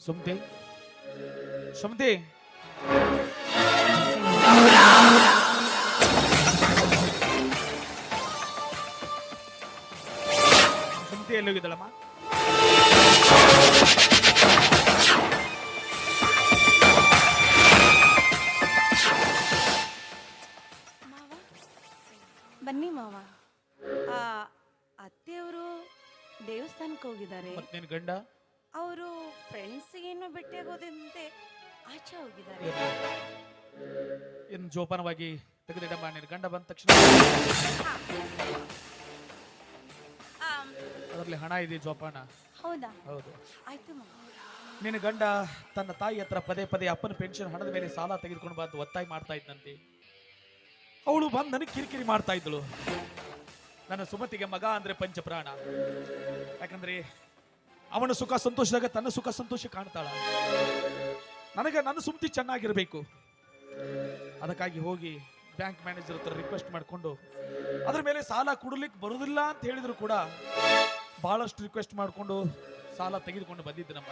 ಸುಮ್ತಿ ಸುಮತಿ ಸುಮತಿ ಎಲ್ಲಿ ಹೋಗಿದ್ದಳಮ್ಮ ಮಾವ ಬನ್ನಿ ಮಾವ. ಆ ಅತ್ತೆಯವರು ದೇವಸ್ಥಾನಕ್ಕೆ ಹೋಗಿದ್ದಾರೆ. ಮತ್ ನಿನ್ ಗಂಡ? ಅವರು ಫ್ರೆಂಡ್ಸ್ಗೇನು ಭೇಟಿಯಾಗೋದಂತೆ ಆಚೆ ಹೋಗಿದ್ದಾರೆ. ಏನು ಜೋಪಾನವಾಗಿ ತೆಗೆದಿಡಮ್ಮ ಮಾಡಿ ಗಂಡ ಬಂದ ತಕ್ಷಣ. ಆಮ್, ಅದರಲ್ಲಿ ಹಣ ಇದೆ ಜೋಪಾನ? ಹೌದಾ? ಹೌದು. ಆಯ್ತು ನಿನ್ನ ಗಂಡ ತನ್ನ ತಾಯಿ ಹತ್ರ ಪದೇ ಪದೇ ಅಪ್ಪನ ಪೆನ್ಷನ್ ಹಣದ ಮೇಲೆ ಸಾಲ ತೆಗೆದುಕೊಂಡು ಬಂದು ಒತ್ತಾಯ ಮಾಡ್ತಾ ಇದ್ದಂತೆ ಅವಳು ಬಂದು ನನಗೆ ಕಿರಿಕಿರಿ ಮಾಡ್ತಾ ಇದ್ದಳು. ನನ್ನ ಸುಮತಿಗೆ ಮಗ ಅಂದ್ರೆ ಪಂಚಪ್ರಾಣ. ಯಾಕಂದ್ರೆ ಅವನ ಸುಖ ಸಂತೋಷದಾಗ ತನ್ನ ಸುಖ ಸಂತೋಷ ಕಾಣ್ತಾಳ. ನನಗೆ ನನ್ನ ಸುಮ್ತಿ ಚೆನ್ನಾಗಿರಬೇಕು. ಅದಕ್ಕಾಗಿ ಹೋಗಿ ಬ್ಯಾಂಕ್ ಮ್ಯಾನೇಜರ್ ಹತ್ರ ರಿಕ್ವೆಸ್ಟ್ ಮಾಡಿಕೊಂಡು, ಅದ್ರ ಮೇಲೆ ಸಾಲ ಕೊಡಲಿಕ್ಕೆ ಬರುದಿಲ್ಲ ಅಂತ ಹೇಳಿದ್ರು ಕೂಡ ಬಹಳಷ್ಟು ರಿಕ್ವೆಸ್ಟ್ ಮಾಡಿಕೊಂಡು ಸಾಲ ತೆಗೆದುಕೊಂಡು ಬಂದಿದ್ದೆ ನಮ್ಮ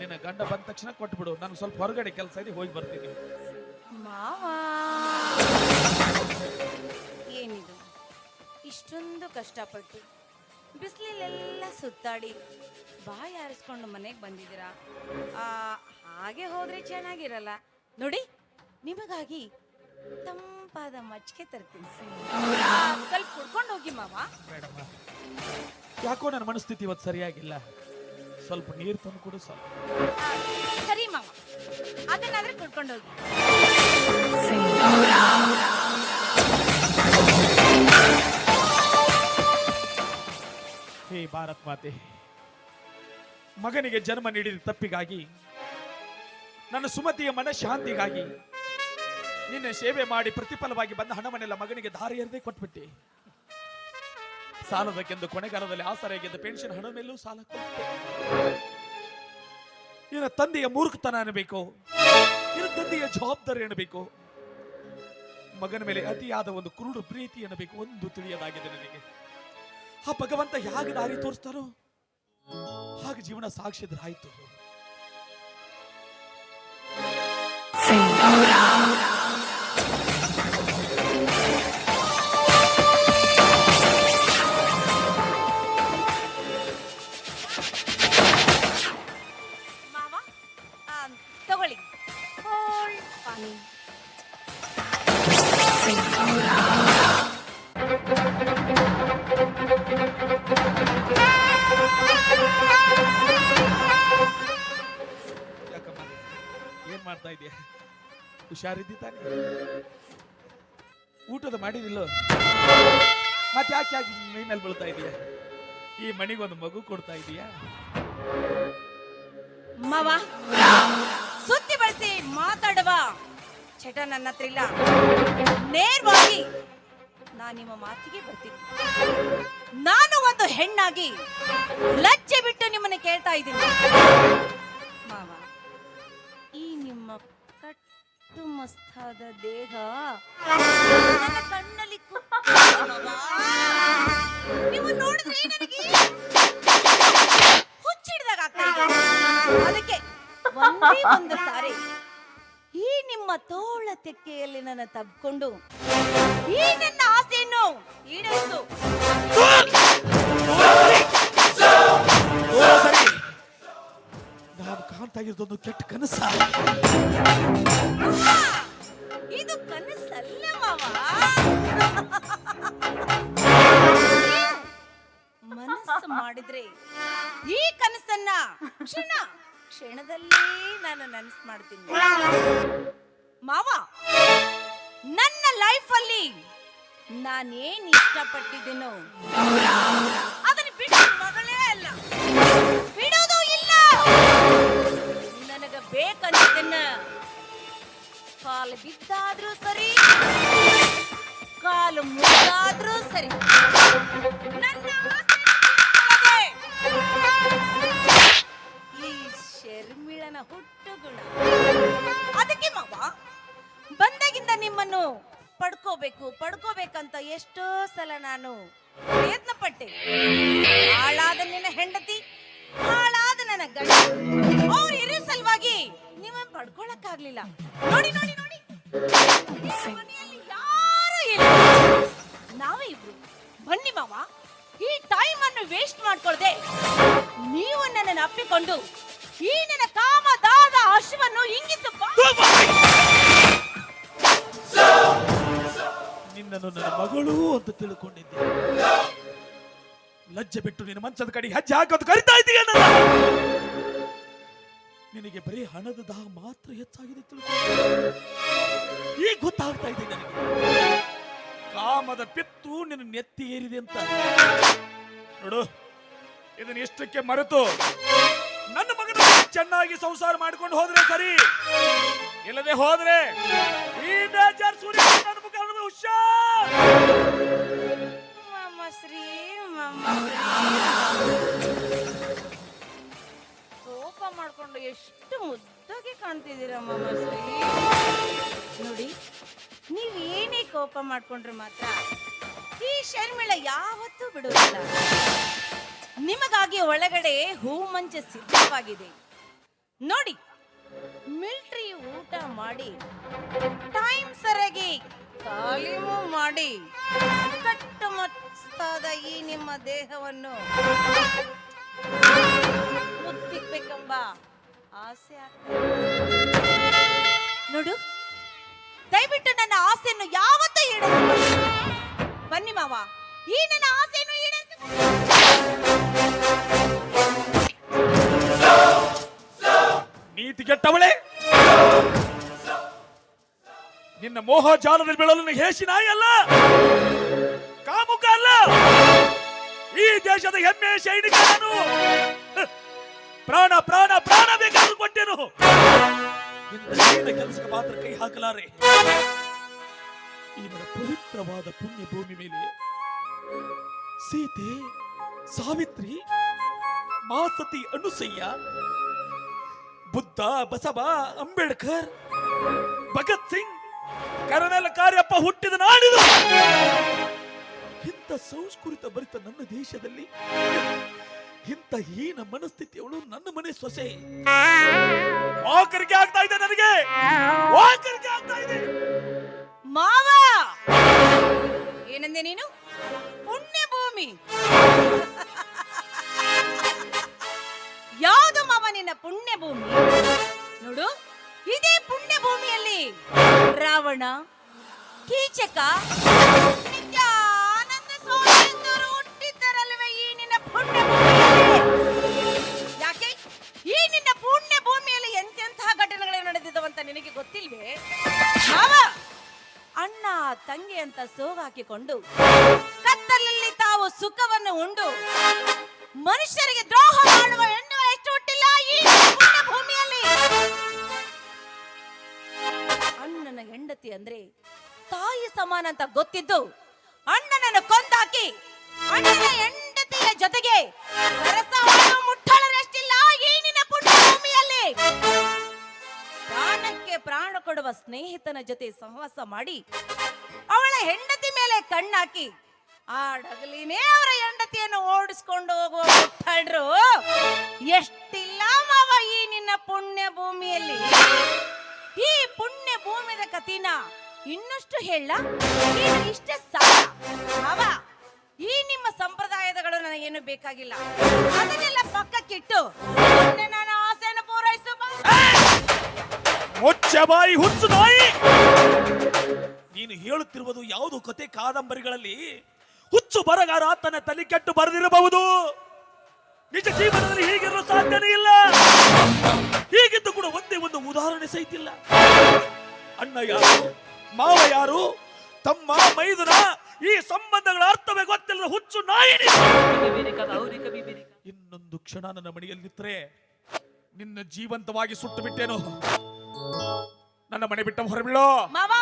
ನಿನ್ನ ಗಂಡ ಬಂದ ತಕ್ಷಣ ಕೊಟ್ಬಿಡು, ನಾನು ಸ್ವಲ್ಪ ಹೊರಗಡೆ ಕೆಲಸ ಇದೆ, ಹೋಗಿ ಬರ್ತೀನಿ. ಏನಿದು? ಇಷ್ಟೊಂದು ಕಷ್ಟಪಟ್ಟು ಬಿಸಿಲಲ್ಲೆಲ್ಲ ಸುತ್ತಾಡಿ ಬಾಯಿ ಆರಿಸ್ಕೊಂಡು ಮನೆಗೆ ಬಂದಿದ್ದೀರಾ? ಆ, ಹಾಗೆ ಹೋದರೆ ಚೆನ್ನಾಗಿರಲ್ಲ. ನೋಡಿ ನಿಮಗಾಗಿ ತಂಪಾದ ಮಜ್ಜಿಗೆ ತರ್ತೀನಿ. ಸ್ವಲ್ಪ ಕುಡ್ಕೊಂಡು ಹೋಗಿ ಮಾವ. ಬೇಡಮ್ಮ ಯಾಕೋ ನನ್ನ ಮನಸ್ಥಿತಿ ಇವತ್ತು ಸರಿಯಾಗಿಲ್ಲ. ಸ್ವಲ್ಪ ನೀರು ತಂದು ಕೊಡು ಸ್ವಲ್ಪ. ಆ, ಸರಿ ಮಾವ. ಅದನ್ನಾದ್ರೆ ಕುಡ್ಕೊಂಡು ಹೋಗಿ. ಹೇ ಭಾರತ್ ಮಾತೆ, ಮಗನಿಗೆ ಜನ್ಮ ನೀಡಿದ ತಪ್ಪಿಗಾಗಿ, ನನ್ನ ಸುಮತಿಯ ಮನಃಶಾಂತಿಗಾಗಿ ನಿನ್ನ ಸೇವೆ ಮಾಡಿ ಪ್ರತಿಫಲವಾಗಿ ಬಂದ ಹಣವನ್ನೆಲ್ಲ ಮಗನಿಗೆ ದಾರಿ ಎರೆದೇ ಕೊಟ್ಬಿಟ್ಟೆ. ಸಾಲದಕ್ಕೆಂದು ಕೊನೆಗಾಲದಲ್ಲಿ ಆಸರೆಗೆಂದು ಪೆನ್ಷನ್ ಹಣ ಮೇಲೂ ಸಾಲ ಕೊಟ್ಟೆ. ತಂದೆಯ ಮೂರ್ಖತನ ಅನ್ನಬೇಕು ಇನ್ನು ತಂದೆಯ ಜವಾಬ್ದಾರಿ ಅನ್ನಬೇಕು ಮಗನ ಮೇಲೆ ಅತಿಯಾದ ಒಂದು ಕುರುಡು ಪ್ರೀತಿ ಅನ್ನಬೇಕು ಒಂದು ತಿಳಿಯದಾಗಿದೆ ನನಗೆ. ಆ ಭಗವಂತ ಹೇಗೆ ದಾರಿ ತೋರಿಸ್ತಾರೋ ಹಾಗೆ ಜೀವನ ಸಾಕ್ಷಿದ್ರಾಯ್ತು ಮೇಲೆ ಬೀಳ್ತಾ ಇದೀಯ? ಈ ಮಣಿಗೊಂದು ಮಗು ಕೊಡ್ತಾ ಇದೀಯಾ? ಮಾವ, ಸುದ್ದಿ ಬಳಸಿ ಮಾತಾಡುವ. ಚಟ ನನ್ನ ಹತ್ರ ಇಲ್ಲ. ನೇರವಾಗಿ ನಾನು ನಿಮ್ಮ ಮಾತಿಗೆ ಬರ್ತೀನಿ. ನಾನು ಒಂದು ಹೆಣ್ಣಾಗಿ ಲಜ್ಜೆ ಬಿಟ್ಟು ನಿಮ್ಮನ್ನ ಕೇಳ್ತಾ ಇದ್ದೀನಿ. ಮಾವ, ಈ ನಿಮ್ಮ ಕಟ್ಟು ಮಸ್ತಾದ ದೇಹ ನನ್ನ ಕಣ್ಣಲ್ಲಿ. ನೀವು ನೋಡಿದ್ರೆ ನನಗೆ ಹುಚ್ಚಿಡ್ದಾಗ ಆಗ್ತಾ ಇದೆ. ಅದಕ್ಕೆ ಒಂದೇ ಒಂದು ಸಾರಿ ಈ ನಿಮ್ಮ ತೋಳ ತೆಕ್ಕೆಯಲ್ಲಿ ನನ್ನ ತಬ್ಕೊಂಡು ಈ ನನ್ನ ಆಸೆಯನ್ನು ಈಡೇರಿಸು. ಕಾಣ್ತಾ ಇರೋದೊಂದು ಕೆಟ್ಟ ಕನಸ? ಇದು ಕನಸಲ್ಲ ಮಾವ. ಮನಸ್ಸು ಮಾಡಿದ್ರೆ ಈ ಕನಸನ್ನ ಕ್ಷಣ ಕ್ಷಣದಲ್ಲೇ ನಾನು ನನಸು ಮಾಡ್ತೀನಿ. ಮಾವ, ನನ್ನ ಲೈಫಲ್ಲಿ ನಾನೇನ್ ಇಷ್ಟಪಟ್ಟಿದ್ದೀನೋ ಅದನ್ನ ಬಿಟ್ಟು ಮಗಳೇ ಅಲ್ಲ. ಬಿಡೋದು ಇಲ್ಲ. ನನಗ ಬೇಕನ್ನಿದ್ದನ್ನ ಕಾಲು ಬಿದ್ದಾದ್ರೂ ಸರಿ, ಕಾಲು ಮುರಿದಾದ್ರೂ ಸರಿ. ಈ ಶರ್ಮಿಳನ ಹುಟ್ಟು ಗುಣ ಅದಕ್ಕೆ ಮಾವ, ಬಂದಾಗಿಂದ ನಿಮ್ಮನ್ನು ಪಡ್ಕೋಬೇಕು, ಪಡ್ಕೋಬೇಕಂತ ಎಷ್ಟೋ ಸಲ ನಾನು ಪ್ರಯತ್ನ ಪಟ್ಟೆ ಹಾಳಾದ ನಿನ್ನ ಹೆಂಡತಿ, ಹಾಳಾದ ನನ್ನ ಗಂಡ. ತಡ್ಕೊಳಕ್ಕಾಗ್ಲಿಲ್ಲ ನೋಡಿ ನೋಡಿ ನೋಡಿ. ಮನೆಯಲ್ಲಿ ಇಲ್ಲ. ನಾವೇ ಇಬ್ರು. ಬನ್ನಿ ಮಾವ. ಈ ಟೈಮ್ ಅನ್ನು ವೇಸ್ಟ್ ಮಾಡ್ಕೊಳ್ದೆ. ನೀವು ನನ್ನನ್ನು ಅಪ್ಪಿಕೊಂಡು ಈ ನನ್ನ ಕಾಮದಾದ ಹಸುವನ್ನು ಇಂಗಿಸು. ನಿನ್ನನ್ನು ನನ್ನ ಮಗಳು ಅಂತ ತಿಳ್ಕೊಂಡಿದ್ದೆ. ಲಜ್ಜೆ ಬಿಟ್ಟು ನಿನ್ನ ಮಂಚದ ಕಡೆ ಹೆಜ್ಜೆ ಹಾಕೋದು ಕರಿತಾ ನನ್ನ ನಿನಗೆ ಬರೀ ಹಣದ ದಾಹ ಮಾತ್ರ ಹೆಚ್ಚಾಗಿದೆ ತಿಳ್ಕೊಂಡು ಈಗ ಗೊತ್ತಾಗ್ತಾ ಇದೆ ನನಗೆ. ಕಾಮದ ಪಿತ್ತು ನಿನ್ನ ನೆತ್ತಿ ಏರಿದೆ ಅಂತ. ನೋಡು, ಇದನ್ನ ಇಷ್ಟಕ್ಕೆ ಮರೆತು ನನ್ನ ಮಗನ ಚೆನ್ನಾಗಿ ಸಂಸಾರ ಮಾಡ್ಕೊಂಡು ಹೋದ್ರೆ ಸರಿ, ಇಲ್ಲದೆ ಹೋದ್ರೆ ಈ ಹುಷಾರ್. ಮಾಮ ಶ್ರೀ, ಮಾಮ. ಎಷ್ಟು ಮುದ್ದಾಗಿ ಕಾಣ್ತಿದ್ದೀರಮ್ಮ ನೋಡಿ, ನೀವು ಏನೇ ಕೋಪ ಮಾಡ್ಕೊಂಡ್ರೆ ಮಾತ್ರ ಈ ಶರ್ಮಿಳ ಯಾವತ್ತೂ ಬಿಡುವುದಿಲ್ಲ. ನಿಮಗಾಗಿ ಒಳಗಡೆ ಹೂ ಮಂಚ ಸಿದ್ಧವಾಗಿದೆ. ನೋಡಿ, ಮಿಲ್ಟ್ರಿ ಊಟ ಮಾಡಿ, ಟೈಮ್ ಸರಿಯಾಗಿ ತಾಲೀಮು ಮಾಡಿ ಕಟ್ಟುಮಸ್ತಾದ ಈ ನಿಮ್ಮ ದೇಹವನ್ನು ಮುತ್ತಿಕ್ಬೇಕೆಂಬ ಆಸೆ ನೋಡು, ದಯವಿಟ್ಟು ನನ್ನ ಆಸೆಯನ್ನು ಯಾವತ್ತೂ ಈಡೇರಿಸ ಬನ್ನಿ ಮಾವ, ಈ ನನ್ನ ಆಸೆಯನ್ನು ನೀತಿ ಕೆಟ್ಟವಳೆ ನಿನ್ನ ಮೋಹ ಜಾಲದಲ್ಲಿ ಬೀಳಲು ಹೇಸಿ ನಾಯಿ ಅಲ್ಲ. ಕಾಮುಕ ಅಲ್ಲ. ಈ ದೇಶದ ಹೆಮ್ಮೆ ಸೈನಿಕ ಪ್ರಾಣ ಪ್ರಾಣ ಪ್ರಾಣ ಬೇಕಾದ್ರೂ ಕೊಟ್ಟೆನು. ಕೆಲಸಕ್ಕೆ ಮಾತ್ರ ಕೈ ಹಾಕಲಾರೆ. ಇವರ ಪವಿತ್ರವಾದ ಪುಣ್ಯ ಭೂಮಿ ಮೇಲೆ ಸೀತೆ, ಸಾವಿತ್ರಿ, ಮಾಸತಿ ಅನುಸಯ್ಯ ಬುದ್ಧ, ಬಸವ, ಅಂಬೇಡ್ಕರ್, ಭಗತ್ ಸಿಂಗ್, ಕರನೆಲ ಕಾರ್ಯಪ್ಪ ಹುಟ್ಟಿದ ನಾಡಿದು. ಇಂಥ ಸಂಸ್ಕೃತ ಭರಿತ ನನ್ನ ದೇಶದಲ್ಲಿ ಇಂಥ ಹೀನ ಮನಸ್ಥಿತಿಯವಳು ನನ್ನ ಮನೆ ಸೊಸೆ. ವಾಕರಿಗೆ ಆಗ್ತಾ ಇದೆ ನನಗೆ. ವಾಕರಿಗೆ ಆಗ್ತಾ ಇದೆ. ಮಾವ! ಏನಂದೆ ನೀನು? ಪುಣ್ಯ ಭೂಮಿ ಯಾವುದು ಮಾವ ನಿನ್ನ ಪುಣ್ಯ ಭೂಮಿ ನೋಡು, ಇದೇ ಪುಣ್ಯ ಭೂಮಿಯಲ್ಲಿ ರಾವಣ, ಕೀಚಕ ನಿನಗೆ ಗೊತ್ತಿಲ್ವೇ? ಮಾವ! ಅಣ್ಣ, ತಂಗಿ ಅಂತ ಸೋಗಾಕಿಕೊಂಡು ಕತ್ತಲಲ್ಲಿ ತಾವು ಸುಖವನ್ನು ಉಂಡು. ಮನುಷ್ಯರಿಗೆ ದ್ರೋಹ ಮಾಡುವ ಹೆಣ್ಣು ಎಷ್ಟು ಹುಟ್ಟಿಲ್ಲ ಈ ಭೂಮಿಯಲ್ಲಿ ಅಣ್ಣನ ಹೆಂಡತಿ ಅಂದ್ರೆ ತಾಯಿ ಸಮಾನ ಅಂತ ಗೊತ್ತಿದ್ದು ಅಣ್ಣನನ್ನು ಕೊಂದಾಕಿ ಅಣ್ಣನ ಹೆಂಡತಿಯ ಜೊತೆಗೆ ಮುಟ್ಟಳರಷ್ಟಿಲ್ಲ ಈ ನಿನ್ನ ಪುಣ್ಯ ಭೂಮಿಯಲ್ಲಿ ಪ್ರಾಣಕ್ಕೆ ಪ್ರಾಣ ಕೊಡುವ ಸ್ನೇಹಿತನ ಜೊತೆ ಸಹವಾಸ ಮಾಡಿ ಅವಳ ಹೆಂಡತಿ ಮೇಲೆ ಕಣ್ಣಾಕಿ, ಆ ಡಗಲಿನೇ ಅವರ ಹೆಂಡತಿಯನ್ನು ಓಡಿಸ್ಕೊಂಡು ಹೋಗುವ ಮುಟ್ಟಾಡ್ರು ಎಷ್ಟಿಲ್ಲ ಮಾವ ಈ ನಿನ್ನ ಪುಣ್ಯ ಭೂಮಿಯಲ್ಲಿ? ಈ ಪುಣ್ಯ ಭೂಮಿದ ಕತಿನ ಇನ್ನಷ್ಟು ಹೇಳ. ಇಷ್ಟೇ ಸಾಲ. ಈ ನಿಮ್ಮ ಸಂಪ್ರದಾಯದಗಳು ನನಗೇನು ಬೇಕಾಗಿಲ್ಲ. ಅದನ್ನೆಲ್ಲ ಪಕ್ಕಕ್ಕಿಟ್ಟು ಮುಚ್ಚ ಬಾಯಿ ಹುಚ್ಚು ನಾಯಿ. ನೀನು ಹೇಳುತ್ತಿರುವುದು ಯಾವುದು? ಕತೆ ಕಾದಂಬರಿಗಳಲ್ಲಿ ಹುಚ್ಚು ಬರಗಾರ ತನ್ನ ತಲೆ ಕೆಟ್ಟು ಬರೆದಿರಬಹುದು. ನಿಜ ಜೀವನದಲ್ಲಿ ಹೀಗಿರಲು ಸಾಧ್ಯನೇ ಇಲ್ಲ. ಹೀಗಿದ್ದು ಕೂಡ ಒಂದೇ ಒಂದು ಉದಾಹರಣೆ ಸಹಿತಿಲ್ಲ ಅಣ್ಣ ಯಾರು? ಮಾವ ಯಾರು? ತಮ್ಮ, ಮೈದುನ ಈ ಸಂಬಂಧಗಳ ಅರ್ಥವೇ ಗೊತ್ತಿಲ್ಲದ ಹುಚ್ಚು ನಾಯಿ ನೀನು. ಇನ್ನೊಂದು ಕ್ಷಣ ನನ್ನ ಮನೆಯಲ್ಲಿ ನಿಂತರೆ ನಿನ್ನ ಜೀವಂತವಾಗಿ ಸುಟ್ಟು ಬಿಟ್ಟೇನು. ನನ್ನ ಮನೆ ಬಿಟ್ಟ ಹೊರಬಿಡೋ ಮಾವ!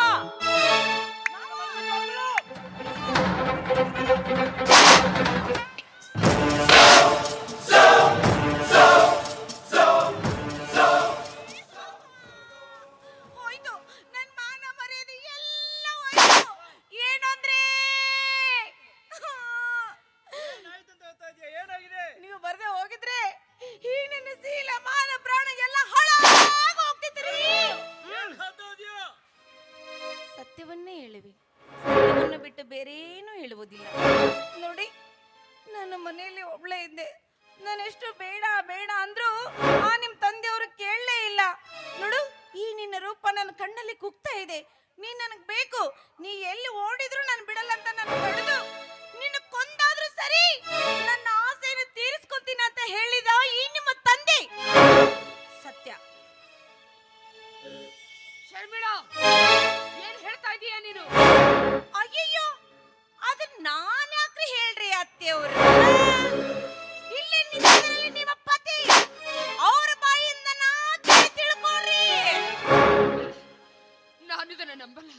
ನಾನು ನಂಬಲ್ಲ.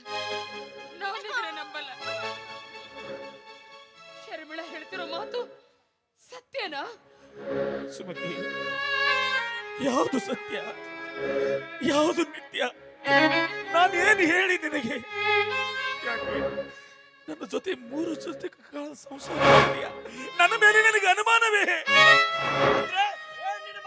ನಾನು ನಂಬಲ್ಲ. ಶರ್ಮಿಳ ಹೇಳ್ತಿರೋ ಮಾತು ಸತ್ಯನಾ? ಸುಮತಿ ಯಾವುದು ಸತ್ಯ? ಯಾವುದು ನಿತ್ಯ ನಾನೇನು ಹೇಳಿ ನಿನಗೆ? ಯಾಕೆ? ನನ್ನ ಜೊತೆ ಮೂರು ಜೊತೆ ಕಾಲ ಸಂಸಾರ? ನನ್ನ ಮೇಲೆ ನಿನಗೆ ಅನುಮಾನವೇ? ಅಂದ್ರೆ ಏ, ನಿನ್ನ?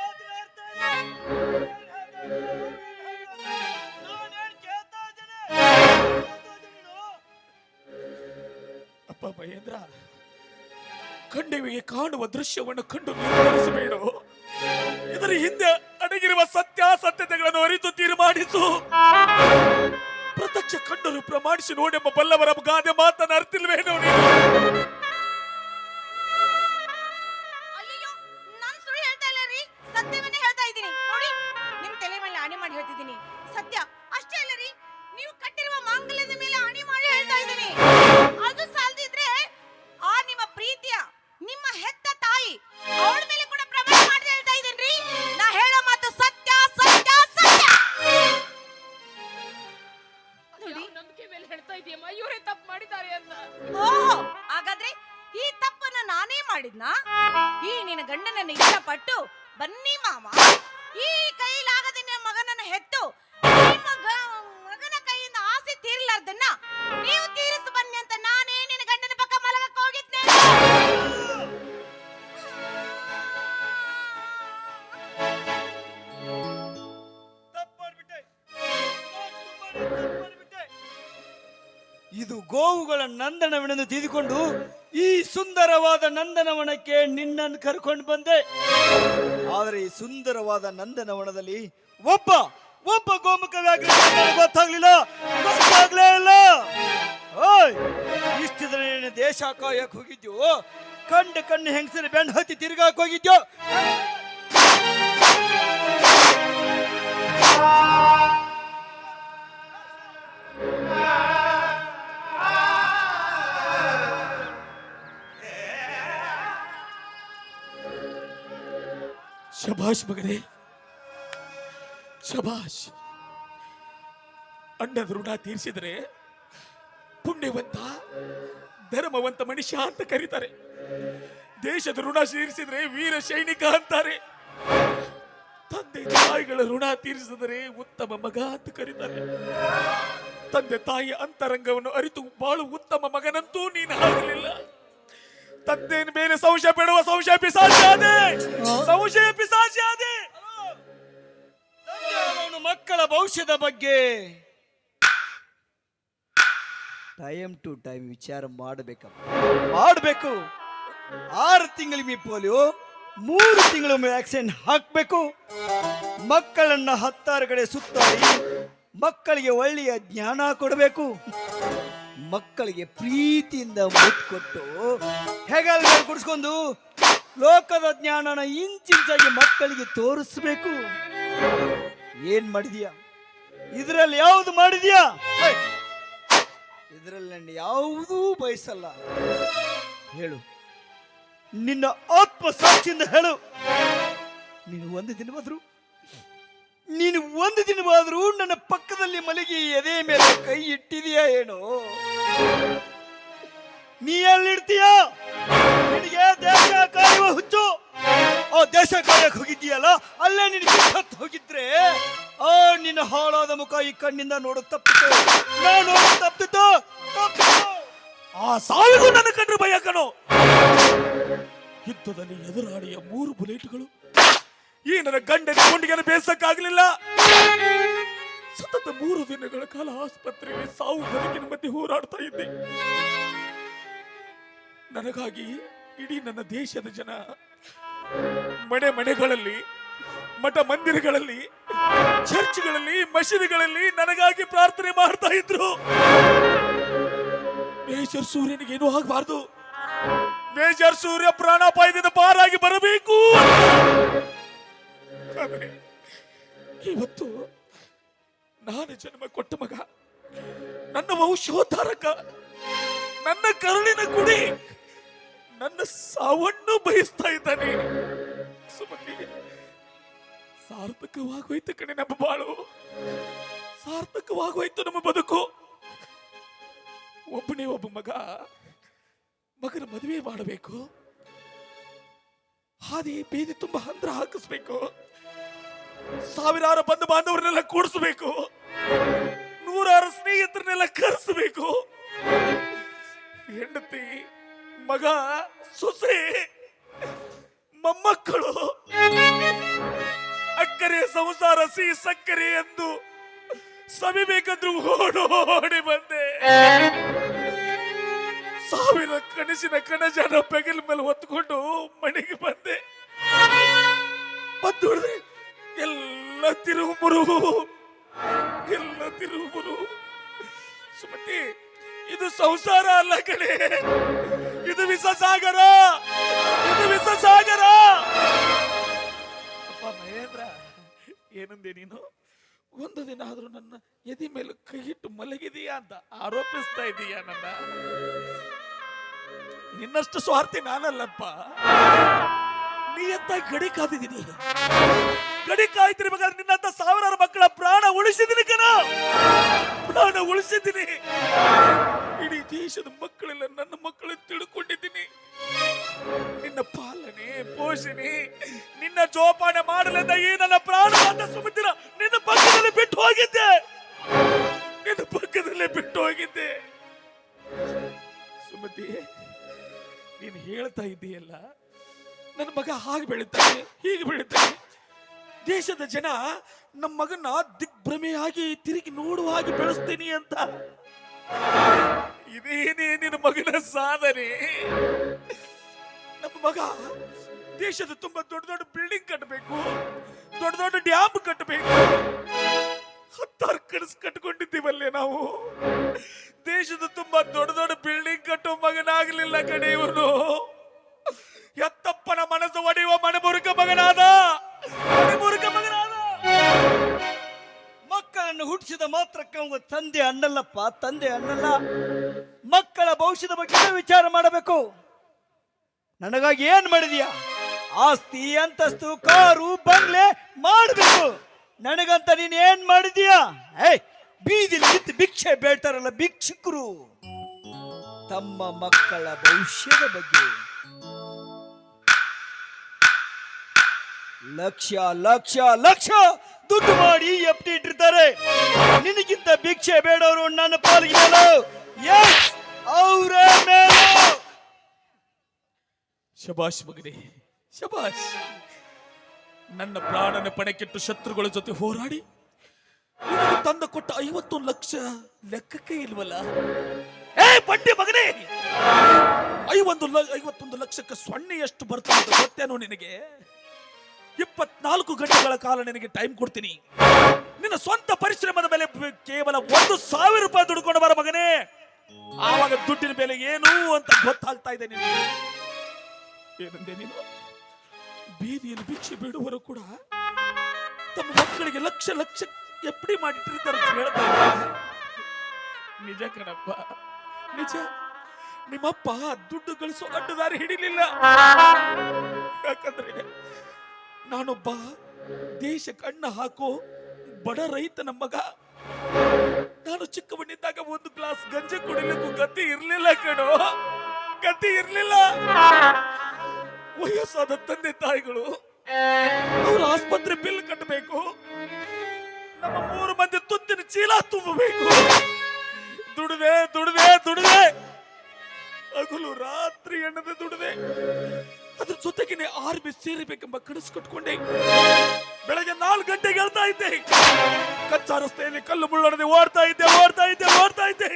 ಮಹೇಂದ್ರ ಕಣ್ಣಿಗೆ ಕಾಣುವ ದೃಶ್ಯವನ್ನು ಕಂಡು ನಿರ್ಧರಿಸಬೇಡು. ಇದರ ಹಿಂದೆ ಅಡಗಿರುವ ಸತ್ಯಾಸತ್ಯತೆಗಳನ್ನು ಅರಿತು ತೀರ್ಮಾನಿಸು. ಪ್ರತ್ಯಕ್ಷ ಕಂಡರು ಪ್ರಮಾಣಿಸಿ ನೋಡೆಂಬ ಬಲ್ಲವರ ಗಾದೆ ಗೋವುಗಳ ನಂದನವನನ್ನು ತಿಳಿದುಕೊಂಡು ಈ ಸುಂದರವಾದ ನಂದನವನಕ್ಕೆ ನಿನ್ನನ್ನು ಕರ್ಕೊಂಡು ಬಂದೆ. ಆದರೆ ಈ ಸುಂದರವಾದ ನಂದನವನದಲ್ಲಿ ಒಬ್ಬ ಒಬ್ಬ ಗೋಮುಖ ವ್ಯಾಘ್ರ ಗೊತ್ತಾಗ್ಲಿಲ್ಲ, ಗೊತ್ತಾಗ್ಲೇ ಇಲ್ಲ. ಓಯ್ ಇಷ್ಟಿದ್ರೆ ದೇಶ ಕಾಯಕ್ ಹೋಗಿದ್ಯೋ? ಕಂಡು ಕಣ್ಣು ಹೆಂಗಸರು ಬೆಣ್ಣ ಹತ್ತಿ ತಿರ್ಗಾಕ್ ಹೋಗಿದ್ಯೋ? ಶಭಾಷ್ ಮಗನೇ ಶಭಾಷ್ ಅಣ್ಣದ ಋಣ ತೀರಿಸಿದರೆ ಪುಣ್ಯವಂತ, ಧರ್ಮವಂತ ಮನುಷ್ಯ ಅಂತ ಕರೀತಾರೆ. ದೇಶದ ಋಣ ತೀರಿಸಿದ್ರೆ ವೀರ ಸೈನಿಕ ಅಂತಾರೆ. ತಂದೆ ತಾಯಿಗಳ ಋಣ ತೀರಿಸಿದರೆ ಉತ್ತಮ ಮಗ ಅಂತ ಕರೀತಾರೆ. ತಂದೆ ತಾಯಿಯ ಅಂತರಂಗವನ್ನು ಅರಿತು ಬಾಳು ಉತ್ತಮ ಮಗನಂತೂ ನೀನು ಆಗಲಿಲ್ಲ ತಂದೆಯ ಮೇಲೆ ಸಂಶಯ ಬಿಡುವ ಸಂಶಯ ಪಿಸಾಚಾದೆ ಸಂಶಯ ಪಿಸಾಚಾದೆ ಅವನು ಮಕ್ಕಳ ಭವಿಷ್ಯದ ಬಗ್ಗೆ ಟೈಮ್ ಟು ಟೈಮ್ ವಿಚಾರ ಮಾಡಬೇಕಪ್ಪ. ಮಾಡಬೇಕು. ಆರು ತಿಂಗಳಿಗೆ ಪೋಲಿಯೋ ಮೂರು ತಿಂಗಳು ವ್ಯಾಕ್ಸಿನ್ ಹಾಕಬೇಕು. ಮಕ್ಕಳನ್ನ ಹತ್ತಾರು ಕಡೆ ಸುತ್ತಾಡಿ ಮಕ್ಕಳಿಗೆ ಒಳ್ಳೆಯ ಜ್ಞಾನ ಕೊಡಬೇಕು. ಮಕ್ಕಳಿಗೆ ಪ್ರೀತಿಯಿಂದ ಮುಟ್ಕೊಟ್ಟು ಕೊಟ್ಟು ಹೆಗಲ್ ಮೇಲೆ ಕುಡಿಸ್ಕೊಂಡು ಲೋಕದ ಜ್ಞಾನನ ಇಂಚಿಂಚಾಗಿ ಮಕ್ಕಳಿಗೆ ತೋರಿಸ್ಬೇಕು. ಏನ್ ಮಾಡಿದ್ಯಾ? ಇದರಲ್ಲಿ ಯಾವುದು ಮಾಡಿದ್ಯಾ? ಇದರಲ್ಲಿ ನನ್ನ ಯಾವುದೂ ಬಯಸಲ್ಲ. ಹೇಳು. ನಿನ್ನ ಆತ್ಮ ಸಾಕ್ಷಿಯಿಂದ ಹೇಳು. ನೀನು ಒಂದು ದಿನವಾದ್ರು ನೀನು ಒಂದು ದಿನವಾದರೂ ನನ್ನ ಪಕ್ಕದಲ್ಲಿ ಮಲಗಿ ಎದೆ ಮೇಲೆ ಕೈ ಇಟ್ಟಿದೀಯಾ ಏನೋ? ನೀ ಎಲ್ಲಿಡ್ತೀಯ ನಿನಗೆ ದೇಶ ಕಾಯುವ ಹುಚ್ಚು. ಆ ದೇಶ ಕಾಯಕ್ ಹೋಗಿದ್ದೀಯಲ್ಲ, ಅಲ್ಲೇ ನಿನಗೆ ಸತ್ತು ಹೋಗಿದ್ರೆ, ಆ ನಿನ್ನ ಹಾಳಾದ ಮುಖ ಈ ಕಣ್ಣಿಂದ ನೋಡು ತಪ್ಪಿತು ನಾ ತಪ್ಪಿತು ಆ ಸಾವಿಗೂ ನನ್ನ ಕಂಡ್ರೆ ಭಯ ಕಣೋ. ಯುದ್ಧದಲ್ಲಿ ಎದುರಾಡಿಯ ಮೂರು ಬುಲೆಟ್ಗಳು ಈ ನನ್ನ ಗಂಡನ ಗುಂಡಿಗೆನ ಬೇಸಕ್ಕಾಗಲಿಲ್ಲ. ಸತತ ಮೂರು ದಿನಗಳ ಕಾಲ ಆಸ್ಪತ್ರೆಗೆ ಸಾವು ಬದುಕಿನ ಮಧ್ಯೆ ಹೋರಾಡ್ತಾ ಇದ್ದೆ. ನನಗಾಗಿ ಇಡೀ ನನ್ನ ದೇಶದ ಜನ ಮನೆ ಮನೆಗಳಲ್ಲಿ, ಮಠ ಮಂದಿರಗಳಲ್ಲಿ, ಚರ್ಚ್ಗಳಲ್ಲಿ, ಮಸೀದಿಗಳಲ್ಲಿ ನನಗಾಗಿ ಪ್ರಾರ್ಥನೆ ಮಾಡ್ತಾ ಇದ್ರು. ಮೇಜರ್ ಸೂರ್ಯನಿಗೆ ಏನೂ ಆಗಬಾರ್ದು. ಮೇಜರ್ ಸೂರ್ಯ ಪ್ರಾಣಾಪಾಯದಿಂದ ಪಾರಾಗಿ ಬರಬೇಕು. ಇವತ್ತು ನಾನು ಜನ್ಮ ಕೊಟ್ಟ ಮಗ. ನನ್ನ ವಂಶೋದ್ಧಾರಕ, ನನ್ನ ಕರುಳಿನ ಗುಡಿ, ನನ್ನ ಸಾವನ್ನು ಬಯಸ್ತಾ ಇದ್ದಾನೆ. ಸುಮತಿ, ಸಾರ್ಥಕವಾಗೋಯ್ತು ಕಣೆ ನಮ್ಮ ಬಾಳು. ಸಾರ್ಥಕವಾಗೋಯ್ತು ನಮ್ಮ ಬದುಕು. ಒಬ್ಬನೇ ಒಬ್ಬ ಮಗ, ಮಗನ ಮದುವೆ ಮಾಡಬೇಕು. ಹಾದಿ ಬೀದಿ ತುಂಬಾ ಹಂದ್ರ ಹಾಕಿಸ್ಬೇಕು. ಸಾವಿರಾರು ಬಂಧು ಬಾಂಧವರನ್ನೆಲ್ಲ ಕೂಡಿಸ್ಬೇಕು. ನೂರಾರು ಸ್ನೇಹಿತರನ್ನೆಲ್ಲ ಕರೆಸಬೇಕು. ಹೆಂಡತಿ, ಮಗ, ಸೊಸೆ, ಮೊಮ್ಮಕ್ಕಳು, ಅಕ್ಕರೆ, ಸಂಸಾರ ಸಿ ಸಕ್ಕರೆ ಎಂದು ಸವಿಬೇಕಂದ್ರು ಓಡೋಡಿ ಬಂದೆ. ಸಾವಿರ ಕನಸಿನ ಕಣಜನ ಪೆಗಲ್ ಮೇಲೆ ಹೊತ್ಕೊಂಡು ಮನೆಗೆ ಬಂದೆ. ನೋಡಿದ್ರೆ ಎಲ್ಲ ತಿರುವುರು ಎಲ್ಲ ತಿರುಮುರು ಸುಮತಿ, ಇದು ಸಂಸಾರ ಅಲ್ಲ ಕಣೆ. ಇದು ವಿಷ ಸಾಗರ ಇದು ವಿಷ ಸಾಗರ ಅಪ್ಪ ಮಹೇಂದ್ರ, ಏನಂದೆ ನೀನು? ಒಂದು ದಿನ ಆದ್ರೂ ನನ್ನ ಎದಿ ಮೇಲೆ ಕೈ ಇಟ್ಟು ಮಲಗಿದೀಯಾ ಅಂತ ಆರೋಪಿಸ್ತಾ ಇದೀಯಾ ನನ್ನ? ನಿನ್ನಷ್ಟು ಸ್ವಾರ್ಥಿ ನಾನಲ್ಲಪ್ಪ. ನೀ ಅಂತ ಗಡಿ ಕಾದಿದ್ದೀನಿ? ಗಡಿ ಕಾಯ್ತಿರ್ಬೇಕಾದ್ರೆ ನಿನ್ನಂತ ಸಾವಿರಾರು ಮಕ್ಕಳ ಪ್ರಾಣ ಉಳಿಸಿದ್ದೀನಿ ಕಣ. ಪ್ರಾಣ ಉಳಿಸಿದ್ದೀನಿ. ಇಡೀ ದೇಶದ ಮಕ್ಕಳೆಲ್ಲ ನನ್ನ ಮಕ್ಕಳು ತಿಳ್ಕೊಂಡಿದ್ದೀನಿ. ನಿನ್ನ ಪಾಲನೆ, ಪೋಷಣೆ, ನಿನ್ನ ಜೋಪಾನ ಮಾಡಲೆಂದ ಈ ನನ್ನ ಪ್ರಾಣ ಅಂತ ಸುಮಿತಿನ ನಿನ್ನ ಪಕ್ಕದಲ್ಲಿ ಬಿಟ್ಟು ಹೋಗಿದ್ದೆ. ನಿನ್ನ ಪಕ್ಕದಲ್ಲೇ ಬಿಟ್ಟು ಹೋಗಿದ್ದೆ. ಸುಮತಿ, ನೀನು ಹೇಳ್ತಾ ಇದ್ದೀಯಲ್ಲ ನನ್ನ ಮಗ ಹಾಗೆ ಬೆಳೀತಾನೆ ಹೀಗೆ ಬೆಳೀತಾನೆ ದೇಶದ ಜನ ನಮ್ಮ ಮಗನ ದಿಗ್ಭ್ರಮೆಯಾಗಿ ತಿರುಗಿ ನೋಡುವ ಹಾಗೆ ಬೆಳೆಸ್ತೀನಿ ಅಂತ. ಇದೇನೇ ನಿನ್ನ ಮಗನ ಸಾಧನೆ? ನಮ್ಮ ಮಗ ದೇಶದ ತುಂಬಾ ದೊಡ್ಡ ದೊಡ್ಡ ಬಿಲ್ಡಿಂಗ್ ಕಟ್ಟಬೇಕು, ದೊಡ್ಡ ದೊಡ್ಡ ಡ್ಯಾಮ್ ಕಟ್ಟಬೇಕು. ಹತ್ತಾರು ಕನಸು ಕಟ್ಕೊಂಡಿದ್ದೀವಲ್ಲೇ ನಾವು. ದೇಶದ ತುಂಬಾ ದೊಡ್ಡ ದೊಡ್ಡ ಬಿಲ್ಡಿಂಗ್ ಕಟ್ಟೋ ಮಗನಾಗ್ಲಿಲ್ಲ ಕಡೆ ಇವನು. ಎತ್ತಪ್ಪನ ಮನಸ್ಸು ಒಡೆಯುವ ಮಣಮುರುಕ ಮಗನಾದ ಮಣಮುರುಕ ಮಗನಾದ. ಮಕ್ಕಳನ್ನು ಹುಟ್ಟಿಸಿದ ಮಾತ್ರಕ್ಕೆ ಅವ ತಂದೆ ಅನ್ನಲ್ಲಪ್ಪ, ತಂದೆ ಅನ್ನಲ್ಲ. ಮಕ್ಕಳ ಭವಿಷ್ಯದ ಬಗ್ಗೆ ವಿಚಾರ ಮಾಡಬೇಕು. ನನಗಾಗಿ ಏನ್ ಮಾಡಿದೀಯ? ಆಸ್ತಿ, ಅಂತಸ್ತು, ಕಾರು, ಬಂಗ್ಲೆ ಮಾಡಬೇಕು. ನನಗಂತ ನೀನ್ ಏನ್ ಮಾಡಿದೀಯ? ಏಯ್, ಬೀದಿಲಿ ನಿಂತು ಭಿಕ್ಷೆ ಬೇಡ್ತಾರಲ್ಲ ಭಿಕ್ಷುಕರು. ತಮ್ಮ ಮಕ್ಕಳ ಭವಿಷ್ಯದ ಬಗ್ಗೆ. ಲಕ್ಷ ಲಕ್ಷ ಲಕ್ಷ ದುಡ್ಡು ಮಾಡಿ ಎಫ್ಟಿ ಇಟ್ಟಿರ್ತಾರೆ. ನಿನಗಿಂತ ಭಿಕ್ಷೆ ಬೇಡವರು ನನ್ನ ಪಾಲಿಗೆ ಎಸ್ ಅವರೇ ಮೇಲೋ. ಶಬಾಷ್ ಮಗನೇ, ಶಬಾಷ್. ನನ್ನ ಪ್ರಾಣನ ಪಣಕ್ಕಿಟ್ಟು ಶತ್ರುಗಳ ಜೊತೆ ಹೋರಾಡಿ, ನಿನಗೆ ತಂದ ಕೊಟ್ಟ ಐವತ್ತು ಲಕ್ಷ ಲೆಕ್ಕಕ್ಕೆ ಇಲ್ವಲ್ಲ? ಏ ಪಂಡಿ ಮಗನೇ! ಲ- ಐವತ್ತೊಂದು ಲಕ್ಷಕ್ಕೆ ಸೊನ್ನೆ ಎಷ್ಟು ಬರ್ತದೆ ಗೊತ್ತೇನೋ ನಿನಗೆ? ಇಪ್ಪತ್ನಾಲ್ಕು ಗಂಟೆಗಳ ಕಾಲ ನಿನಗೆ ಟೈಮ್ ಕೊಡ್ತೀನಿ. ನಿನ್ನ ಸ್ವಂತ ಪರಿಶ್ರಮದ ಮೇಲೆ ಕೇವಲ ಒಂದು ಸಾವಿರ ರೂಪಾಯಿ ದುಡ್ಕೊಂಡು ಬರ ಮಗನೇ. ಆವಾಗ ದುಡ್ಡಿನ ಬೆಲೆ ಏನು ಅಂತ ಗೊತ್ತಾಗ್ತಾ ಇದೆ ನಿನಗೆ. ಏನಂದೆ ನೀನು? ಬೀದಿಯಲ್ಲಿ ಭಿಕ್ಷೆ ಬಿಡುವರು ಕೂಡ ತಮ್ಮ ಮಕ್ಕಳಿಗೆ ಲಕ್ಷ ಲಕ್ಷ ಎಪ್ಪಡಿ ಮಾಡಿಟ್ಟಿರ್ತಾರೆ ಅಂತ ನಿಜ ಕಣಪ್ಪ, ನಿಜ. ನಿಮ್ಮಪ್ಪ ದುಡ್ಡು ಗಳಿಸೋ ಅಡ್ಡದಾರಿ ಹಿಡಿಲಿಲ್ಲ. ಯಾಕಂದ್ರೆ ನಾನೊಬ್ಬ ದೇಶ ಕಣ್ಣ ಹಾಕೋ, ಬಡ ರೈತನ ಮಗ. ನಾನು ಚಿಕ್ಕವನಿದ್ದಾಗ ಒಂದು ಗ್ಲಾಸ್ ಗಂಜೆ ಕುಡಿಲಿಕ್ಕೂ ಗತಿ ಇರ್ಲಿಲ್ಲ ಕಣೋ. ಗತಿ ಇರ್ಲಿಲ್ಲ. ವಯಸ್ಸಾದ ತಂದೆ ತಾಯಿಗಳು, ಅವ್ರ ಆಸ್ಪತ್ರೆ ಬಿಲ್ ಕಟ್ಟಬೇಕು. ನಮ್ಮ ಮೂರು ಮಂದಿ ತುತ್ತಿನ ಚೀಲ ತುಂಬಬೇಕು. ದುಡಿದೆ ದುಡಿದೆ ದುಡಿದೆ. ಹಗಲು ರಾತ್ರಿ ಎಣ್ಣದೆ ದುಡಿದೆ. ಜೊತೆಗೇನೆ ಆರ್ಮಿ ಸೇರಬೇಕೆಂಬ ಕನಸು ಕಟ್ಕೊಂಡೆ. ಬೆಳಗ್ಗೆ ನಾಲ್ಕು ಗಂಟೆಗೆ ಹೇಳ್ತಾ ಇದ್ದೆ. ಕಚ್ಚಾ ರಸ್ತೆಯಲ್ಲಿ ಕಲ್ಲು ಮುಳ್ಳಡದೆ ಓಡ್ತಾ ಇದ್ದೆ ಓಡ್ತಾ ಇದ್ದೆ ಓಡ್ತಾ ಇದ್ದೆ.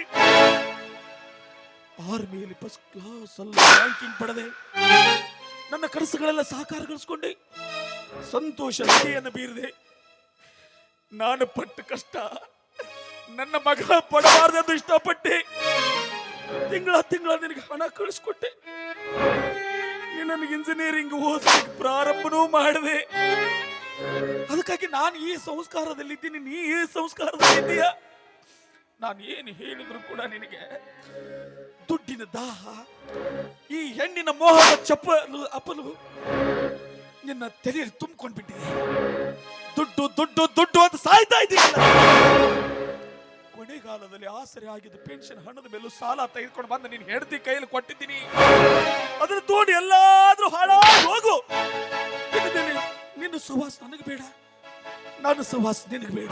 ಆರ್ಮಿಯಲ್ಲಿ ಫಸ್ಟ್ ಕ್ಲಾಸ್ ಅಲ್ಲಿ ರ್ಯಾಂಕಿಂಗ್ ಪಡೆದೆ. ನನ್ನ ಕನಸುಗಳೆಲ್ಲ ಸಾಕಾರಗೊಳಿಸ್ಕೊಂಡೆ. ಸಂತೋಷ ನಗೆಯನ್ನು ಬೀರಿದೆ. ನಾನು ಪಟ್ಟ ಕಷ್ಟ, ನನ್ನ ಮಗ ಪಡಬಾರ್ದೆಂದು ಇಷ್ಟಪಟ್ಟೆ. ತಿಂಗಳ ತಿಂಗಳ ನಿನಗೆ ಹಣ ಕಳಿಸ್ಕೊಟ್ಟೆ. ನನಗೆ ಇಂಜಿನಿಯರಿಂಗ್ ಓದಕ್ಕೆ ಪ್ರಾರಂಭನೂ ಮಾಡಿದೆ. ಅದಕ್ಕಾಗಿ ನಾನು ಈ ಸಂಸ್ಕಾರದಲ್ಲಿದ್ದೀನಿ. ನೀ ಈ ಸಂಸ್ಕಾರದಲ್ಲಿ ಸಂಸ್ಕಾರದಲ್ಲಿದ್ದೀಯ? ನಾನು ಏನು ಹೇಳಿದ್ರು ಕೂಡ ನಿನಗೆ? ದುಡ್ಡಿನ ದಾಹ, ಈ ಹೆಣ್ಣಿನ ಮೋಹದ ಚಪ್ಪಲು, ಅಪಲು ನಿನ್ನ ತಲೆಯಲ್ಲಿ ತುಂಬಿಕೊಂಡ್ಬಿಟ್ಟಿದೆ. ದುಡ್ಡು ದುಡ್ಡು ದುಡ್ಡು ಅಂತ ಸಾಯ್ತಾ ಇದೆಯಲ್ಲ ಕೊನೆಗಾಲದಲ್ಲಿ ಆಸರೆ ಆಗಿದ್ದ ಪೆನ್ಷನ್ ಹಣದ ಮೇಲೂ ಸಾಲ ತೆಗೆದುಕೊಂಡು ಬಂದು ನೀನು ಹೆಂಡತಿ ಕೈಯಲ್ಲಿ ಕೊಟ್ಟಿದ್ದೀನಿ. ಅದನ್ನ ತೋಡಿ ಎಲ್ಲಾದ್ರೂ ಹಾಳಾಗಿ ಹೋಗು. ನಿನ್ನ ಸುವಾಸ ನನಗೆ ಬೇಡ. ನಾನು ಸುವಾಸ ನಿನಗೆ ಬೇಡ.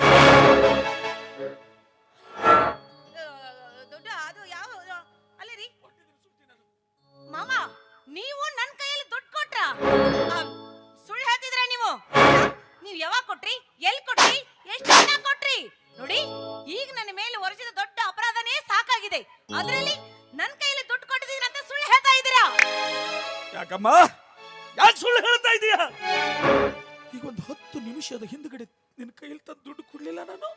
ಯಾಕಮ್ಮ ಯಾಕೆ ಸುಳ್ಳು ಹೇಳ್ತಾ ಇದೀಯ? ಈಗ ಒಂದು ಹತ್ತು ನಿಮಿಷದ ಹಿಂದ್ಗಡೆ ನಿನ್ನ ಕೈಯಲ್ಲಿ ತಂದು ದುಡ್ಡು ಕೊಡ್ಲಿಲ್ಲ ನಾನು?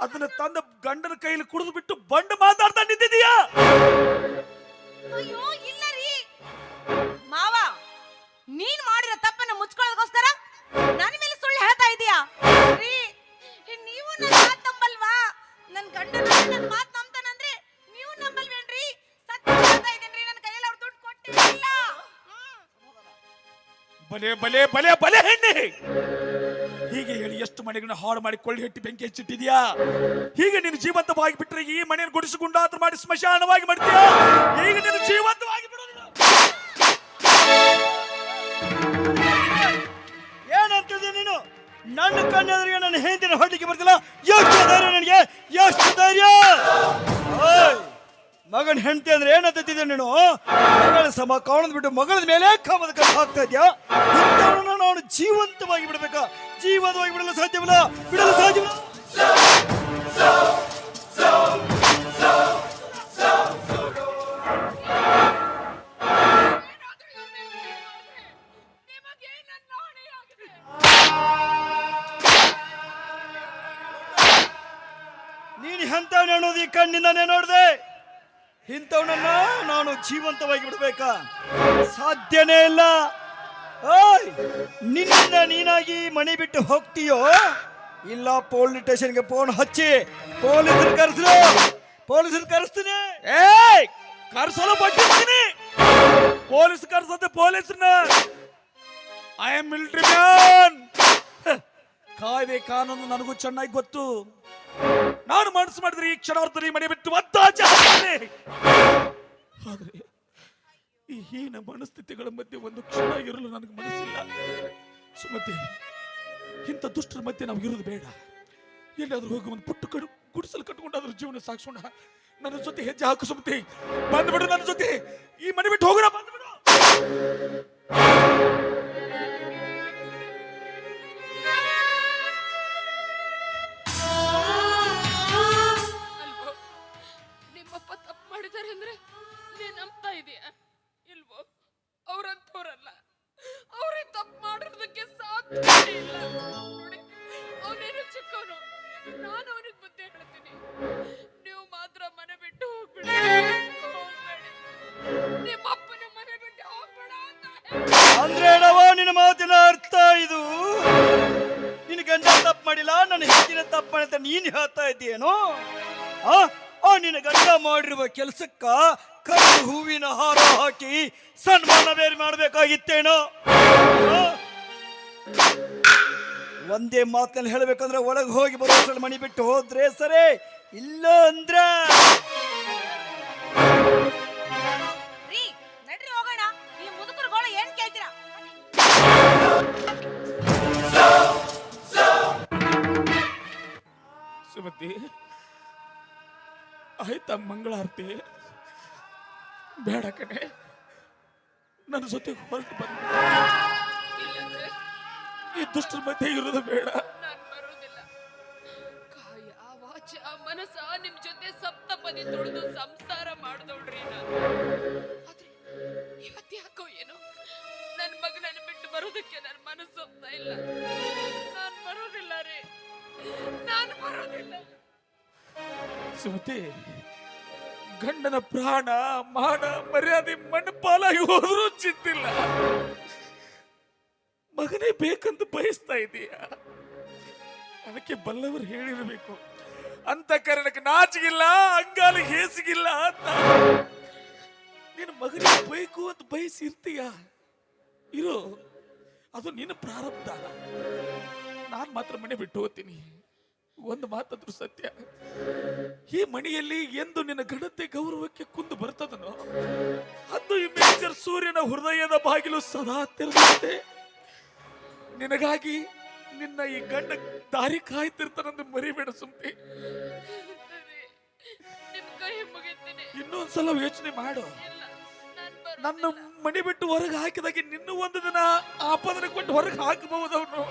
ಅದನ್ನ ತಂದ ಗಂಡನ ಕೈಯಲ್ಲಿ ಕುಡಿದು ಬಿಟ್ಟು ಬಂಡ ಮಾತಾಡ್ತಾ ನಿಂತಿದೀಯಾ? ಅಯ್ಯೋ, ಇಲ್ಲ ರೀ. ಮಾವ, ನೀನ್ ಮಾಡಿರೋ ತಪ್ಪನ್ನ ಮುಚ್ಕೊಳ್ಳೋದಕ್ಕೋಸ್ಕರ ನನ್ನ ಮೇಲೆ ಸುಳ್ಳು ಹೇಳ್ತಾ ಇದೀಯಾ? ರೀ, ನೀವು ನನ್ನ ಮಾತು ನಂಬಲ್ವಾ? ನನ್ನ ಗಂಡನ ನನ್ನ ಮಾತು ಬಲೆ ಬಲೆ ಬಲೆ ಬಲೆ ಹೆಣ್ಣೆ. ಹೀಗೆ ಹೇಳಿ ಎಷ್ಟು ಮನೆಗಳನ್ನ ಹಾಳು ಮಾಡಿ ಕೊಳ್ಳಿ ಹೆಟ್ಟಿ ಬೆಂಕಿ ಹಚ್ಚಿಟ್ಟಿದ್ಯಾ? ಹೀಗೆ ನೀನು ಜೀವಂತವಾಗಿ ಬಿಟ್ರೆ ಈ ಮನೆಯನ್ನು ಗುಡಿಸಿಗುಂಡಾತ್ರ ಮಾಡಿ ಸ್ಮಶಾನವಾಗಿ ಮಾಡ್ತೀಯಾ? ಈಗ ನೀನು ಜೀವಂತವಾಗಿ ಬಿಡೋದಿಲ್ಲ ನೀನು? ನನ್ನ ಕಣ್ಣೆದುರಿಗೆ ನನ್ನ ಹೆಂಡತಿನ ಹೊಡ್ಲಿಕ್ಕೆ ಬರ್ತಿಲ್ಲ? ಎಷ್ಟು ಧೈರ್ಯ ನನಗೆ? ಎಷ್ಟು ಧೈರ್ಯ? ಮಗನ ಹೆಂಡತಿ ಅಂದ್ರೆ ಏನಂತಿದ್ದೆ ನೀನು? ಮಗಳ ಸಮ ಕಾಣದ್ ಬಿಟ್ಟು ಮಗಳ ಮೇಲೆ ಕಾಮದ ಆಗ್ತಾ ಹಾಕ್ತಾ ಇದ್ಯಾ ನಾನು ಜೀವಂತವಾಗಿ ಬಿಡಬೇಕಾ? ಜೀವಂತವಾಗಿ ಬಿಡಲು ಸಾಧ್ಯವಿಲ್ಲ. ಬಿಡಲು ಸಾಧ್ಯವಿಲ್ಲ. ನೀನು ಎಂಥವನೇ ಅನ್ನೋದು ಈ ಕಣ್ಣಿಂದಾನೇ ನೋಡಿದೆ. ಇಂಥವನನ್ನ ನಾನು ಜೀವಂತವಾಗಿ ಬಿಡಬೇಕಾ? ಸಾಧ್ಯನೇ ಇಲ್ಲ. ಓಯ್ ನಿನ್ನಿಂದ ನೀನಾಗಿ ಮನೆ ಬಿಟ್ಟು ಹೋಗ್ತೀಯೋ? ಇಲ್ಲ ಪೊಲೀಸ್ ಸ್ಟೇಷನ್ಗೆ ಫೋನ್ ಹಚ್ಚಿ. ಪೊಲೀಸರು ಕರೆಸ್ರು. ಪೊಲೀಸರು ಕರೆಸ್ತೀನಿ. ಏಯ್ ಕರ್ಸಲು ಬಟ್ಟಿರ್ತೀನಿ ಪೊಲೀಸ್ ಕರ್ಸತ್ತೆ ಪೊಲೀಸ್ನ ಐ ಆಮ್ ಮಿಲಿಟರಿ ಮ್ಯಾನ್ ಕಾಯ್ದೆ ಕಾನೂನು ನನಗೂ ಚೆನ್ನಾಗಿ ಗೊತ್ತು. ನಾನು ಮನಸ್ಸು ಮಾಡಿದ್ರೆ ಈ ಕ್ಷಣಾರ್ಧದಲ್ಲಿ ಮನೆ ಬಿಟ್ಟು ಒತ್ತಾಚೆ. ಆದ್ರೆ ಈ ಹೀನ ಮನಸ್ಥಿತಿಗಳ ಮಧ್ಯೆ ಒಂದು ಕ್ಷಣ ಇರಲು ನನಗೆ ಮನಸ್ಸಿಲ್ಲ. ಸುಮತಿ, ಇಂಥ ದುಷ್ಟರ ಮಧ್ಯೆ ನಾವು ಇರೋದು ಬೇಡ. ಎಲ್ಲಾದರೂ ಹೋಗಿ ಒಂದು ಪುಟ್ಟು ಕಡು ಗುಡಿಸಲು ಕಟ್ಕೊಂಡಾದ್ರೂ ಜೀವನ ಸಾಗಿಸೋಣ. ನನ್ನ ಜೊತೆ ಹೆಜ್ಜೆ ಹಾಕು ಸುಮತಿ. ಬಂದ್ಬಿಡು ನನ್ನ ಜೊತೆ. ಈ ಮನೆ ಬಿಟ್ಟು ಹೋಗೋಣ, ಬಂದ್ಬಿಡು. ಇದೀಯ ಇಲ್ವೋ ಅವ್ರಂತವ್ರಲ್ಲ ಅವ್ರೇ ತಪ್ಪು ಮಾಡಿರೋದಕ್ಕೆ ಸಾಧ್ಯ ಇಲ್ಲ. ನೋಡಿ ಅವನೇನು ಚಿಕ್ಕವನು ನಾನು ಅವನಿಗೆ ಬುದ್ಧಿ ಹೇಳ್ತೀನಿ. ನೀವು ಮಾತ್ರ ಮನೆ ಬಿಟ್ಟು ಹೋಗ್ಬಿಡಿ. ಹೋಗ್ಬೇಡಿ ನಿಮ್ಮಪ್ಪನ ಮನೆ ಬಿಟ್ಟು ಹೋಗ್ಬೇಡ ಅಂತ ಅಂದ್ರೆ ನಿನ್ನ ಮಾತಿನ ಅರ್ಥ ಇದು. ನಿನ್ನ ಗಂಡ ತಪ್ಪು ಮಾಡಿಲ್ಲ, ನನ್ನ ಹೆಂಡತಿನ ತಪ್ಪು ಅಂತ ನೀನು ಹೇಳ್ತಾ ಇದ್ದೀಯೇನು? ಆ? ನಿನ್ನ ಗಂಡ ಮಾಡಿರುವ ಕೆಲಸಕ್ಕ ಕಪ್ಪು ಹೂವಿನ ಹಾರ ಹಾಕಿ ಸನ್ಮಾನ ಬೇರೆ ಮಾಡಬೇಕಾಗಿತ್ತೇನೋ? ಒಂದೇ ಮಾತಲ್ಲಿ ಹೇಳಬೇಕಂದ್ರೆ ಒಳಗೆ ಹೋಗಿ ಬರೋ ಅಷ್ಟ್ರಲ್ಲಿ ಮಣಿ ಬಿಟ್ಟು ಹೋದ್ರೆ ಸರಿ ಇಲ್ಲ ಅಂದ್ರೆ ರೀ ನಡ್ರಿ ಹೋಗೋಣ. ಈ ಮುದುಕರುಗಳು ಏನ್ ಕೇಳ್ತೀರಾ? ಸುಮತಿ ಆಯ್ತಾ ಮಂಗಳಾರತಿ? ಬೇಡ ಕಣೆ. ನನ್ನ ಜೊತೆ ಹೊರಟು ಬಂದ ಈ ದುಷ್ಟರ ಮಧ್ಯೆ ಇರೋದು ಬೇಡ. ನಾನ್ ಬರೋದಿಲ್ಲ ಕಾಯ ವಾಚ ಮನಸ ನಿಮ್ ಜೊತೆ ಸಪ್ತಪದಿ ತೊಳೆದು ಸಂಸಾರ ಮಾಡ್ದೋಡ್ರಿ ನಾನು. ಆದ್ರೆ ಇವತ್ತು ಯಾಕೋ ಏನೋ ನನ್ನ ಮಗನನ್ನು ಬಿಟ್ಟು ಬರೋದಕ್ಕೆ ನನ್ನ ಮನಸ್ಸು ಹೋಗ್ತಾ ಇಲ್ಲ. ನಾನ್ ಬರೋದಿಲ್ಲ ರೀ. ನಾನು ಬರೋದಿಲ್ಲ ಸುಮತಿ ಗಂಡನ ಪ್ರಾಣ, ಮಾನ, ಮರ್ಯಾದೆ ಮಣ್ಣು ಪಾಲಾಗಿ ಹೋದ್ರೂ ಚಿಂತಿಲ್ಲ. ಮಗನೇ ಬೇಕಂತ ಬಯಸ್ತಾ ಇದೀಯ. ಅದಕ್ಕೆ ಬಲ್ಲವರು ಹೇಳಿರಬೇಕು. ಅಂತ ಕಾರಣಕ್ಕೆ ನಾಚಿಗಿಲ್ಲ ಅಂಗಾಲಿಗೆ ಹೇಸಿಗಿಲ್ಲ ಅಂತ. ನೀನು ಮಗನಿಗೆ ಬೇಕು ಅಂತ ಬಯಸಿರ್ತೀಯ ಇರು. ಅದು ನಿನ್ನ ಪ್ರಾರಬ್ಧ. ನಾನು ಮಾತ್ರ ಮನೆ ಬಿಟ್ಟು ಹೋಗ್ತೀನಿ. ಒಂದು ಮಾತಾದ್ರೂ ಸತ್ಯ. ಈ ಮಣಿಯಲ್ಲಿ ಎಂದು ನಿನ್ನ ಘನತೆ ಗೌರವಕ್ಕೆ ಕುಂದು ಬರ್ತದನೋ ಅಂದು ಈ ಮೇಜರ್ ಸೂರ್ಯನ ಹೃದಯದ ಬಾಗಿಲು ಸದಾ ತೆರೆದಿರುತ್ತೆ. ನಿನಗಾಗಿ ನಿನ್ನ ಈ ಗಂಡ ದಾರಿ ಕಾಯ್ತಿರ್ತಾನಂದು ಮರಿಬೇಡ ಸುಮ್ತಿ ಇನ್ನೊಂದ್ಸಲ ಯೋಚನೆ ಮಾಡು. ನನ್ನ ಮಣಿ ಬಿಟ್ಟು ಹೊರಗೆ ಹಾಕಿದಾಗೆ ನಿನ್ನೂ ಒಂದು ದಿನ ಆಪದನೆ ಕೊಟ್ಟು ಹೊರಗೆ ಹಾಕಬಹುದು ಅವನು